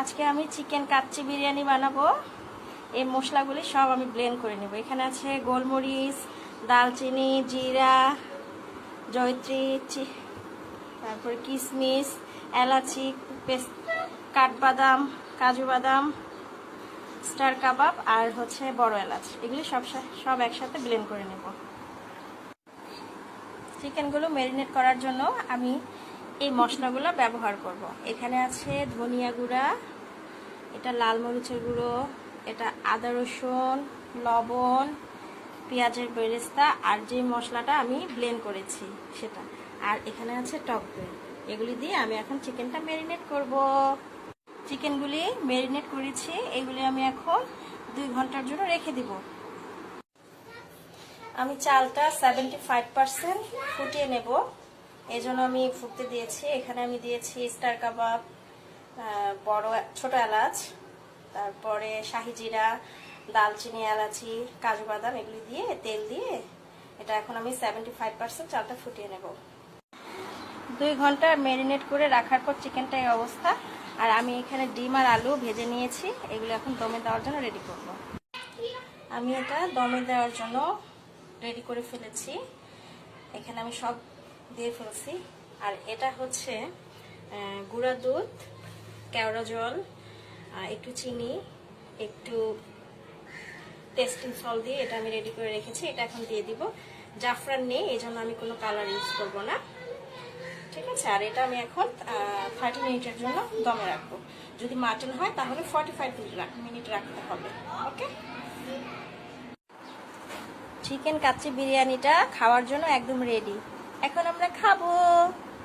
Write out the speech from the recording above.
আজকে আমি চিকেন কাচ্চি বিরিয়ানি বানাবো। এই মশলাগুলি সব আমি ব্লেন্ড করে নেব। এখানে আছে গোলমরিচ, দালচিনি, জিরা, জয়ত্রী তারপরে কিশমিশ এলাচি, পেস্ট, কাঠবাদাম, কাজু বাদাম, স্টার কাবাব আর হচ্ছে বড় এলাচ। এগুলি সব সব একসাথে ব্লেন্ড করে নেব। চিকেনগুলো ম্যারিনেট করার জন্য আমি এই মশলাগুলো ব্যবহার করব। এখানে আছে ধনিয়া গুঁড়া, এটা লাল মরিচের গুঁড়ো, এটা আদা রসুন, লবণ, পেঁয়াজের বেরেস্তা, আর যে মশলাটা আমি ব্লেন্ড করেছি সেটা। আর এখানে আছে টক দই। এগুলি দিয়ে আমি এখন চিকেনটা ম্যারিনেট করব। চিকেনগুলি ম্যারিনেট করেছি। এগুলি আমি এখন দুই ঘণ্টার জন্য রেখে দিব। আমি চালটা সেভেন্টি ফাইভ পার্সেন্ট ফুটিয়ে নেব। এই জন্য আমি ফুটতে দিয়েছি। এখানে আমি দিয়েছি স্টার কাবাব বড়, ছোট এলাচ, তারপরে শাহি জিরা দালচিনি, এলাচি, কাজু বাদাম এগুলি দিয়ে তেল দিয়ে এটা এখন আমি সেভেন্টি ফাইভ পার্সেন্ট চালটা ফুটিয়ে নেব। দুই ঘণ্টা ম্যারিনেট করে রাখার পর চিকেনটা এই অবস্থা। আর আমি এখানে ডিম আর আলু ভেজে নিয়েছি। এগুলো এখন দমে দেওয়ার জন্য রেডি করব। আমি এটা দমে দেওয়ার জন্য রেডি করে ফেলেছি। এখানে আমি সব দিয়ে ফেলছি। আর এটা হচ্ছে গুঁড়া দুধ, কেওড়া জল একটু চিনি, একটু টেস্টিং সল দিয়ে এটা আমি রেডি করে রেখেছি। এটা এখন দিয়ে দিব। জাফরান নেই এই জন্য আমি কোনো কালার ইউজ করব না। ঠিক আছে? আর এটা আমি এখন থার্টি মিনিটের জন্য দমে রাখব। যদি মাটন হয়, তাহলে ফর্টি ফাইভ মিনিট রাখতে হবে। ওকে চিকেন কাচ্চি বিরিয়ানিটা খাওয়ার জন্য একদম রেডি এখন আমরা খাব।